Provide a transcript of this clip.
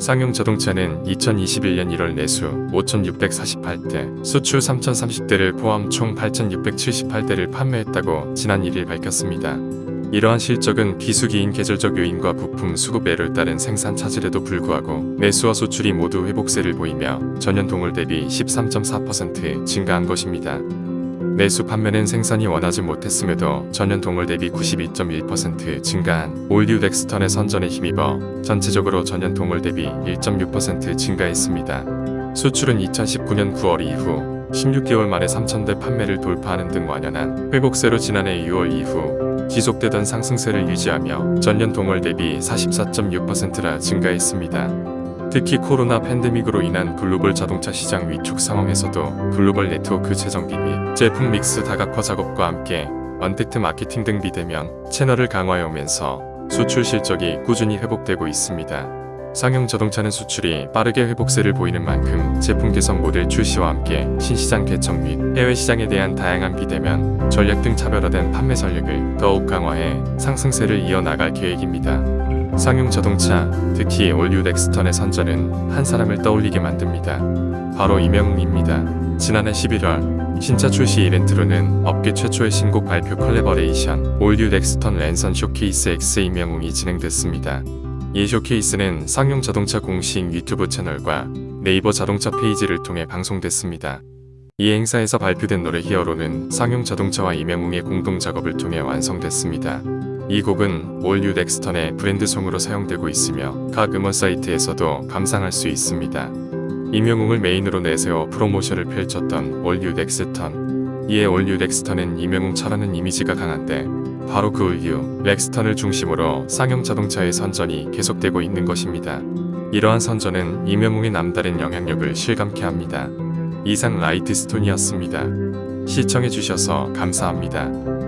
쌍용 자동차는 2021년 1월 내수 5,648대, 수출 3,030대를 포함 총 8,678대를 판매했다고 지난 1일 밝혔습니다. 이러한 실적은 비수기인 계절적 요인과 부품 수급 애를 따른 생산 차질에도 불구하고 내수와 수출이 모두 회복세를 보이며 전년 동월 대비 13.4% 증가한 것입니다. 내수 판매는 생산이 원하지 못했음에도 전년 동월 대비 92.1% 증가한 올류 렉스턴의 선전에 힘입어 전체적으로 전년 동월 대비 1.6% 증가했습니다. 수출은 2019년 9월 이후 16개월 만에 3,000대 판매를 돌파하는 등 완연한 회복세로 지난해 6월 이후 지속되던 상승세를 유지하며 전년 동월 대비 44.6%나 증가했습니다. 특히 코로나 팬데믹으로 인한 글로벌 자동차 시장 위축 상황에서도 글로벌 네트워크 재정비 및 제품 믹스 다각화 작업과 함께 언택트 마케팅 등 비대면 채널을 강화해 오면서 수출 실적이 꾸준히 회복되고 있습니다. 상용 자동차는 수출이 빠르게 회복세를 보이는 만큼 제품 개선 모델 출시와 함께 신시장 개척 및 해외 시장에 대한 다양한 비대면 전략 등 차별화된 판매 전략을 더욱 강화해 상승세를 이어나갈 계획입니다. 상용 자동차, 특히 올류 넥스턴의 선전은 한 사람을 떠올리게 만듭니다. 바로 이명웅입니다. 지난해 11월 신차 출시 이벤트로는 업계 최초의 신곡 발표 컬래버레이션 올류 넥스턴 랜선 쇼케이스 X 이명웅이 진행됐습니다. 이 쇼케이스는 상용 자동차 공식 유튜브 채널과 네이버 자동차 페이지를 통해 방송됐습니다. 이 행사에서 발표된 노래 히어로는 상용 자동차와 이명웅의 공동 작업을 통해 완성됐습니다. 이 곡은 올류 넥스턴의 브랜드송으로 사용되고 있으며 각 음원 사이트에서도 감상할 수 있습니다. 이명웅을 메인으로 내세워 프로모션을 펼쳤던 올류 넥스턴. 이에 올류 넥스턴은 이명웅차라는 이미지가 강한데 바로 그 올류 렉스턴을 중심으로 쌍용 자동차의 선전이 계속되고 있는 것입니다. 이러한 선전은 이명웅의 남다른 영향력을 실감케 합니다. 이상 라이트 스톤이었습니다. 시청해주셔서 감사합니다.